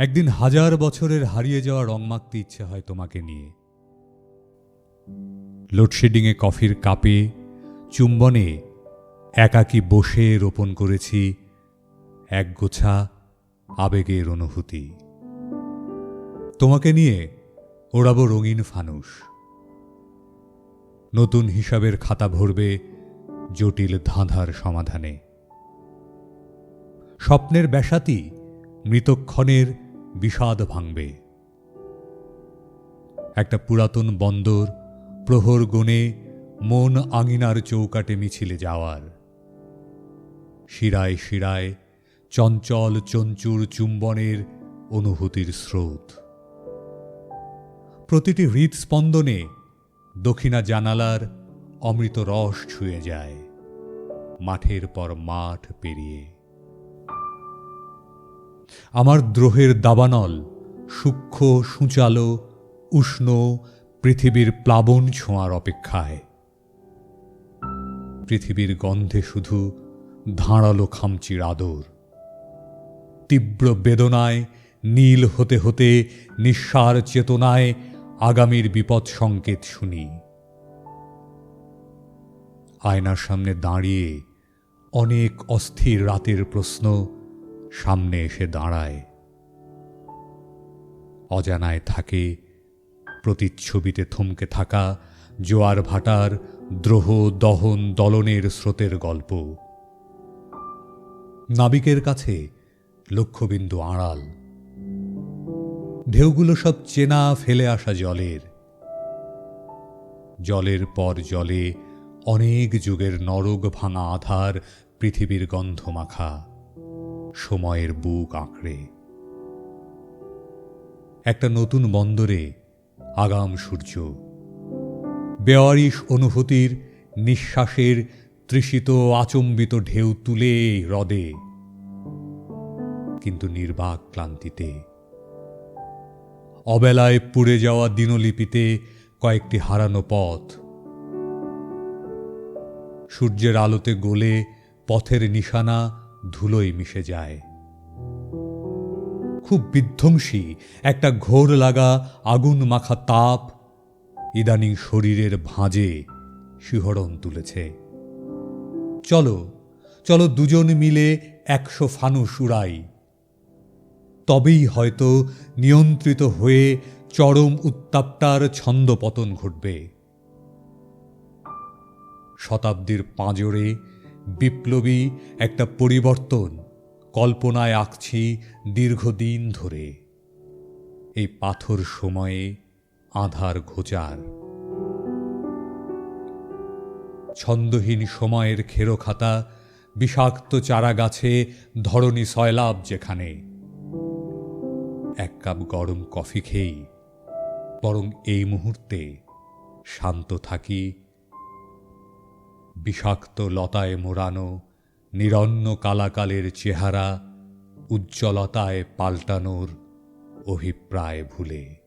একদিন হাজার বছরের হারিয়ে যাওয়া রং মাখতে ইচ্ছে হয় তোমাকে নিয়ে। লোডশেডিংয়ে কফির কাপে, চুম্বনে একাকি বসে রোপণ করেছি এক গোছা আবেগের অনুভূতি। তোমাকে নিয়ে ওড়াবো রঙিন ফানুস নতুন হিসাবের খাতা ভরবে জটিল ধাঁধার সমাধানে। স্বপ্নের ব্যাসাতি মৃতক্ষণের বিষাদ ভাঙবে। একটা পুরাতন বন্দর প্রহর গণে মন আঙিনার চৌকাটে মিছিলে যাওয়ার। শিরায় শিরায় চঞ্চল চঞ্চুর চুম্বনের অনুভূতির স্রোত। প্রতিটি হৃদস্পন্দনে দক্ষিণা জানালার অমৃত রস ছুঁয়ে যায়। মাঠের পর মাঠ পেরিয়ে আমার দ্রোহের দাবানল, সূক্ষ্ম, সূচালো, উষ্ণ, পৃথিবীর প্লাবন ছোঁয়ার অপেক্ষায়। পৃথিবীর গন্ধে শুধু ধাঁড়ালো খামচির আদর। তীব্র বেদনায়, নীল হতে হতে, নিঃসার চেতনায় আগামীর বিপদ সংকেত শুনি। আয়নার সামনে দাঁড়িয়ে অনেক অস্থির রাতের প্রশ্ন সামনে এসে দাঁড়ায়। অজানায় থাকে প্রতিচ্ছবিতে থমকে থাকা জোয়ার ভাটার দ্রোহ দহন দলনের স্রোতের গল্প। নাবিকের কাছে লক্ষ্যবিন্দু আড়াল। ঢেউগুলো সব চেনা ফেলে আসা জলের। জলের পর জলে অনেক যুগের নরক ভাঙা আধার পৃথিবীর গন্ধ মাখা সময়ের বুক আঁকড়ে। একটা নতুন বন্দরে আগাম সূর্য। বেয়ারিশ অনুভূতির নিঃশ্বাসের তৃষিত আচম্বিত ঢেউ তুলে হ্রদে। কিন্তু নির্বাক ক্লান্তিতে। অবেলায় পুড়ে যাওয়া দিনলিপিতে কয়েকটি হারানো পথ। সূর্যের আলোতে গলে পথের নিশানা ধুলোয় মিশে যায়। খুব বিধ্বংসী একটা ঘোর লাগা আগুন মাখা তাপ ইদানিং শরীরের ভাঁজে শিহরণ তুলেছে। চলো চলো দুজন মিলে একশো ফানুস উড়াই। তবেই হয়তো নিয়ন্ত্রিত হয়ে চরম উত্তাপটার ছন্দপতন ঘটবে। শতাব্দীর পাঁজরে বিপ্লবী একটা পরিবর্তন কল্পনায় আঁকছি দীর্ঘদিন ধরে। এই পাথর সময়ে আধার ঘোচার। ছন্দহীন সময়ের খেরোখাতা, বিষাক্ত চারা গাছে ধরণী সয়লাভ যেখানে। এক কাপ গরম কফি খেয়েই বরং এই মুহূর্তে শান্ত থাকি বিষাক্ত লতায় মোড়ানো নিরন্ন কালাকালের চেহারা উজ্জ্বলতায় পাল্টানোর অভিপ্রায় ভুলে।